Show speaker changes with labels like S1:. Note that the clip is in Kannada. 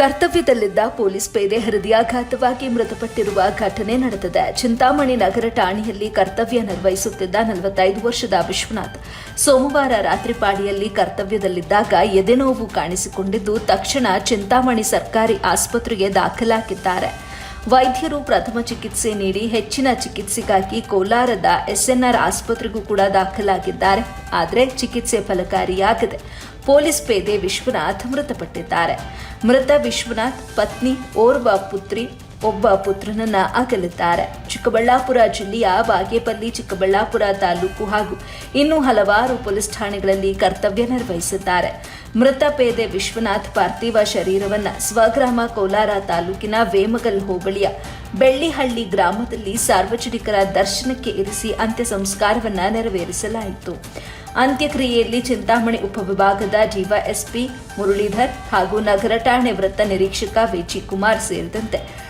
S1: ಕರ್ತವ್ಯದಲ್ಲಿದ್ದ ಪೊಲೀಸ್ ಪೇದೆ ಹೃದಯಾಘಾತವಾಗಿ ಮೃತಪಟ್ಟಿರುವ ಘಟನೆ ನಡೆದಿದೆ. ಚಿಂತಾಮಣಿ ನಗರ ಠಾಣೆಯಲ್ಲಿ ಕರ್ತವ್ಯ ನಿರ್ವಹಿಸುತ್ತಿದ್ದ ನಲವತ್ತೈದು ವರ್ಷದ ವಿಶ್ವನಾಥ್ ಸೋಮವಾರ ರಾತ್ರಿ ಪಾಡಿಯಲ್ಲಿ ಕರ್ತವ್ಯದಲ್ಲಿದ್ದಾಗ ಎದೆನೋವು ಕಾಣಿಸಿಕೊಂಡಿದ್ದು, ತಕ್ಷಣ ಚಿಂತಾಮಣಿ ಸರ್ಕಾರಿ ಆಸ್ಪತ್ರೆಗೆ ದಾಖಲಾಗಿದ್ದಾರೆ. ವೈದ್ಯರು ಪ್ರಥಮ ಚಿಕಿತ್ಸೆ ನೀಡಿ ಹೆಚ್ಚಿನ ಚಿಕಿತ್ಸೆಗಾಗಿ ಕೋಲಾರದ ಎಸ್ಎನ್ಆರ್ ಆಸ್ಪತ್ರೆಗೂ ಕೂಡ ದಾಖಲಾಗಿದ್ದಾರೆ. ಆದರೆ ಚಿಕಿತ್ಸೆ ಫಲಕಾರಿಯಾಗದೆ ಪೊಲೀಸ್ ಪೇದೆ ವಿಶ್ವನಾಥ್ ಮೃತಪಟ್ಟಿದ್ದಾರೆ. ಮೃತ ವಿಶ್ವನಾಥ್ ಪತ್ನಿ ಓರ್ವ ಪುತ್ರಿ, ಒಬ್ಬ ಪುತ್ರನನ್ನ ಅಗಲಿದ್ದಾರೆ. ಚಿಕ್ಕಬಳ್ಳಾಪುರ ಜಿಲ್ಲೆಯ ಬಾಗೇಪಲ್ಲಿ, ಚಿಕ್ಕಬಳ್ಳಾಪುರ ತಾಲೂಕು ಹಾಗೂ ಇನ್ನೂ ಹಲವಾರು ಪೊಲೀಸ್ ಠಾಣೆಗಳಲ್ಲಿ ಕರ್ತವ್ಯ ನಿರ್ವಹಿಸಿದ್ದಾರೆ. ಮೃತ ಪೇದೆ ವಿಶ್ವನಾಥ್ ಪಾರ್ಥಿವ ಶರೀರವನ್ನ ಸ್ವಗ್ರಾಮ ಕೋಲಾರ ತಾಲೂಕಿನ ವೇಮಗಲ್ ಹೋಬಳಿಯ ಬೆಳ್ಳಿಹಳ್ಳಿ ಗ್ರಾಮದಲ್ಲಿ ಸಾರ್ವಜನಿಕರ ದರ್ಶನಕ್ಕೆ ಇರಿಸಿ ಅಂತ್ಯ ಸಂಸ್ಕಾರವನ್ನ ನೆರವೇರಿಸಲಾಯಿತು. ಅಂತ್ಯಕ್ರಿಯೆಯಲ್ಲಿ ಚಿಂತಾಮಣಿ ಉಪವಿಭಾಗದ ಡಿವೈಎಸ್ಪಿ ಮುರಳೀಧರ್ ಹಾಗೂ ನಗರ ಠಾಣೆ ವೃತ್ತ ನಿರೀಕ್ಷಕ ವಿಜಿ ಕುಮಾರ್ ಸೇರಿದಂತೆ